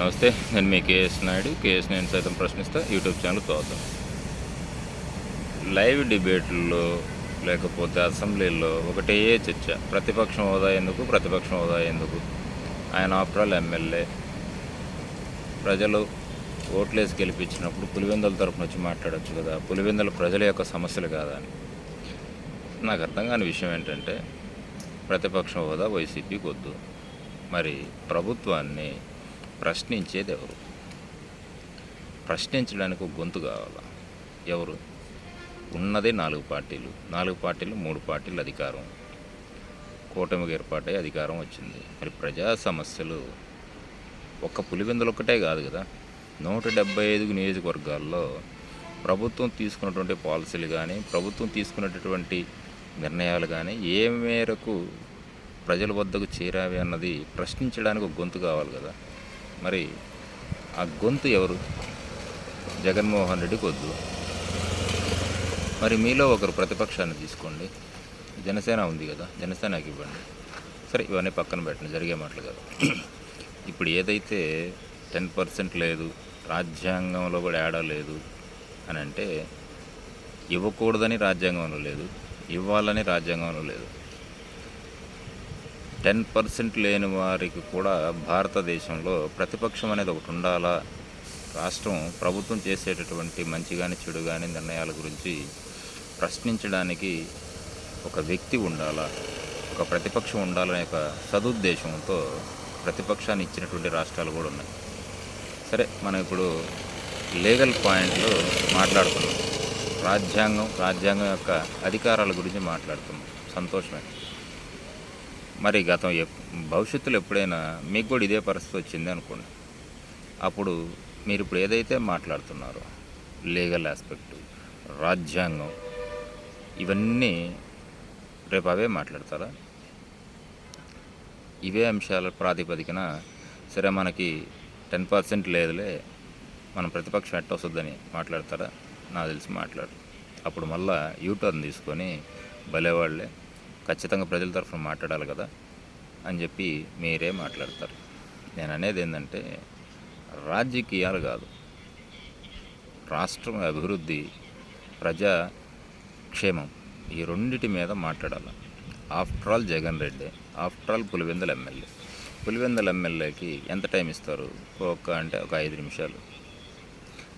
నమస్తే నేను మీ KS Naidu. KS నేను సైతం ప్రశ్నిస్తా. యూట్యూబ్ ఛానల్ తోద్దాం లైవ్ డిబేట్లో లేకపోతే అసెంబ్లీలో ఒకటే చర్చ. ప్రతిపక్షం హోదా ఎందుకు? ప్రతిపక్షం హోదా ఎందుకు? ఆయన ఆఫ్టర్ ఆల్ ఎమ్మెల్యే. ప్రజలు ఓట్లేసి గెలిపించినప్పుడు పులివెందుల తరపున వచ్చి మాట్లాడొచ్చు కదా. పులివెందుల ప్రజల యొక్క సమస్యలు కాదా అని. నాకు అర్థం కాని విషయం ఏంటంటే ప్రతిపక్షం హోదా వైసీపీకి వద్దు. మరి ప్రభుత్వాన్ని ప్రశ్నించేది ఎవరు ప్రశ్నించడానికి గొంతు కావాలా? ఎవరు? ఉన్నదే నాలుగు పార్టీలు. నాలుగు పార్టీలు మూడు పార్టీలు అధికారం. కూటమికి ఏర్పాటై అధికారం వచ్చింది. మరి ప్రజా సమస్యలు ఒక్క పులివెందులు ఒక్కటే కాదు కదా? నూట డెబ్బై ఐదు నియోజకవర్గాల్లో ప్రభుత్వం తీసుకున్నటువంటి పాలసీలు కానీ ప్రభుత్వం తీసుకున్నటువంటి నిర్ణయాలు కానీ ఏ మేరకు ప్రజల వద్దకు చేరావి అన్నది ప్రశ్నించడానికి ఒక గొంతు కావాలి కదా? మరి ఆ గొంతు ఎవరు? జగన్మోహన్ రెడ్డి వద్దు. మరి మీలో ఒకరు ప్రతిపక్షాన్ని తీసుకోండి. జనసేన ఉంది కదా జనసేనకి ఇవ్వండి. సరే ఇవన్నీ పక్కన పెట్టండి జరిగే మాటలు కాదు. ఇప్పుడు ఏదైతే టెన్ పర్సెంట్ లేదు రాజ్యాంగంలో కూడా ఏడా లేదు అని అంటే ఇవ్వకూడదని రాజ్యాంగంలో లేదు ఇవ్వాలని రాజ్యాంగంలో లేదు. టెన్ పర్సెంట్ లేని వారికి కూడా భారతదేశంలో ప్రతిపక్షం అనేది ఒకటి ఉండాలా? రాష్ట్రం ప్రభుత్వం చేసేటటువంటి మంచి కానీ చెడు కానీ నిర్ణయాల గురించి ప్రశ్నించడానికి ఒక వ్యక్తి ఉండాలా? ఒక ప్రతిపక్షం ఉండాలనే ఒక సదుద్దేశంతో ప్రతిపక్షాన్ని ఇచ్చినటువంటి రాష్ట్రాలు కూడా ఉన్నాయి. సరే మనం ఇప్పుడు లీగల్ పాయింట్లు మాట్లాడుతున్నాం రాజ్యాంగం రాజ్యాంగం యొక్క అధికారాల గురించి మాట్లాడుతున్నాం సంతోషమే. మరి గతం ఎప్- భవిష్యత్తులో ఎప్పుడైనా మీకు కూడా ఇదే పరిస్థితి వచ్చింది అనుకోండి. అప్పుడు మీరు ఇప్పుడు ఏదైతే మాట్లాడుతున్నారో లీగల్ ఆస్పెక్ట్ రాజ్యాంగం ఇవన్నీ రేపు అవే మాట్లాడతారా? ఇవే అంశాల ప్రాతిపదికన సరే మనకి టెన్ పర్సెంట్ లేదులే మనం ప్రతిపక్షం ఎట్ట వస్తుందని మాట్లాడతారా? నాకు తెలిసి మాట్లాడు అప్పుడు మళ్ళా యూటర్న్ తీసుకొని భలేవాళ్ళే ఖచ్చితంగా ప్రజల తరఫున మాట్లాడాలి కదా అని చెప్పి మీరే మాట్లాడతారు. నేను అనేది ఏంటంటే రాజకీయాలు కాదు. రాష్ట్రం అభివృద్ధి ప్రజా క్షేమం ఈ రెండిటి మీద మాట్లాడాలి. After all Jagan Reddy after all Pulivendula MLA. Pulivendula ఎమ్మెల్యేకి ఎంత టైం ఇస్తారు? ఒక అంటే ఒక ఐదు నిమిషాలు.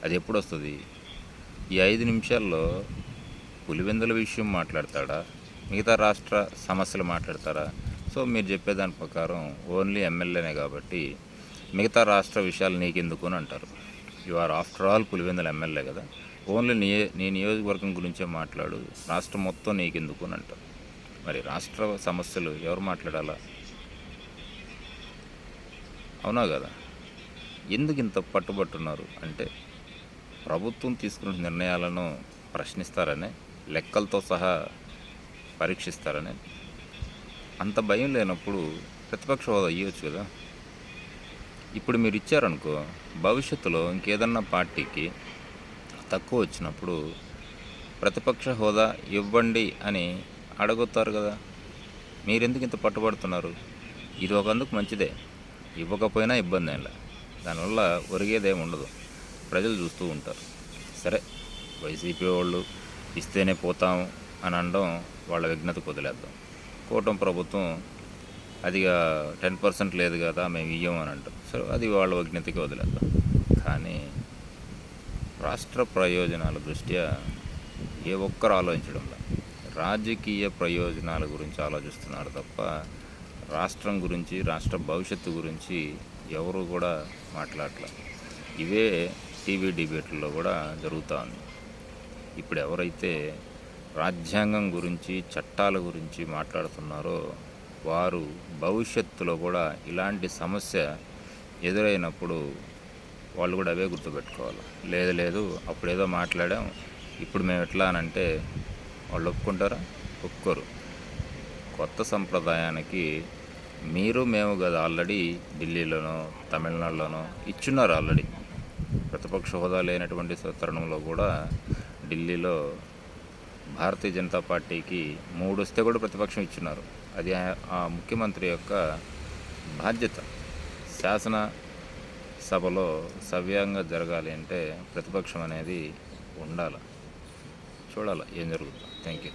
అది ఎప్పుడు వస్తుంది? ఈ ఐదు నిమిషాల్లో పులివెందుల విషయం మాట్లాడతాడా? మిగతా రాష్ట్ర సమస్యలు మాట్లాడతారా? సో మీరు చెప్పేదాని ప్రకారం ఓన్లీ ఎమ్మెల్యేనే కాబట్టి మిగతా రాష్ట్ర విషయాలు నీకెందుకు అని అంటారు. You are after all Pulivendula MLA కదా. ఓన్లీ నీ నీ నియోజకవర్గం గురించే మాట్లాడు. రాష్ట్రం మొత్తం నీకెందుకు అని అంటారు. మరి రాష్ట్ర సమస్యలు ఎవరు మాట్లాడాలా? అవునా కదా? ఎందుకు ఇంత పట్టుబట్టున్నారు? అంటే ప్రభుత్వం తీసుకున్న నిర్ణయాలను ప్రశ్నిస్తారనే లెక్కలతో సహా పరీక్షిస్తారని. అంత భయం లేనప్పుడు ప్రతిపక్ష హోదా ఇవ్వచ్చు కదా. ఇప్పుడు మీరు ఇచ్చారనుకో భవిష్యత్తులో ఇంకేదన్నా పార్టీకి తక్కువ వచ్చినప్పుడు ప్రతిపక్ష హోదా ఇవ్వండి అని అడుగుతారు కదా. మీరెందుకు ఇంత పట్టుబడుతున్నారు? ఇది ఒకందుకు మంచిదే. ఇవ్వకపోయినా ఇబ్బంది ఏం దానివల్ల ఒరిగేదేమి ఉండదు ప్రజలు చూస్తూ ఉంటారు. సరే వైసీపీ వాళ్ళు ఇస్తేనే పోతాం అని అనడం వాళ్ళ విఘ్నతకు వదిలేద్దాం. కూటమి ప్రభుత్వం అదిగా టెన్ పర్సెంట్ లేదు కదా మేము ఇయ్యం అని అంటాం. సరే అది వాళ్ళ విజ్ఞతకి వదిలేద్దాం. కానీ రాష్ట్ర ప్రయోజనాల దృష్ట్యా ఏ ఒక్కరు ఆలోచించడం లేదు. రాజకీయ ప్రయోజనాల గురించి ఆలోచిస్తున్నారు తప్ప రాష్ట్రం గురించి రాష్ట్ర భవిష్యత్తు గురించి ఎవరు కూడా మాట్లాడలే ఇవే టీవీ డిబేట్లలో కూడా జరుగుతూ ఉంది. ఇప్పుడు ఎవరైతే రాజ్యాంగం గురించి చట్టాల గురించి మాట్లాడుతున్నారో వారు భవిష్యత్తులో కూడా ఇలాంటి సమస్య ఎదురైనప్పుడు వాళ్ళు కూడా అవే గుర్తుపెట్టుకోవాలి. లేదు లేదు అప్పుడు ఏదో మాట్లాడాం ఇప్పుడు మేము ఎట్లా అని అంటే వాళ్ళు ఒప్పుకుంటారా? ఒప్పుకోరు. కొత్త సంప్రదాయానికి మీరు మేము కదా ఆల్రెడీ ఢిల్లీలోనో తమిళనాడులోనో ఇచ్చున్నారు ఆల్రెడీ. ప్రతిపక్ష హోదా లేనటువంటి తరుణంలో కూడా ఢిల్లీలో భారతీయ జనతా పార్టీకి మూడు వస్తే కూడా ప్రతిపక్షం ఇచ్చున్నారు. అది ఆ- ఆ ముఖ్యమంత్రి యొక్క బాధ్యత. శాసన సభలో సవ్యంగా జరగాలి అంటే ప్రతిపక్షం అనేది ఉండాలి. చూడాలి ఏం జరుగుతుందో. Thank you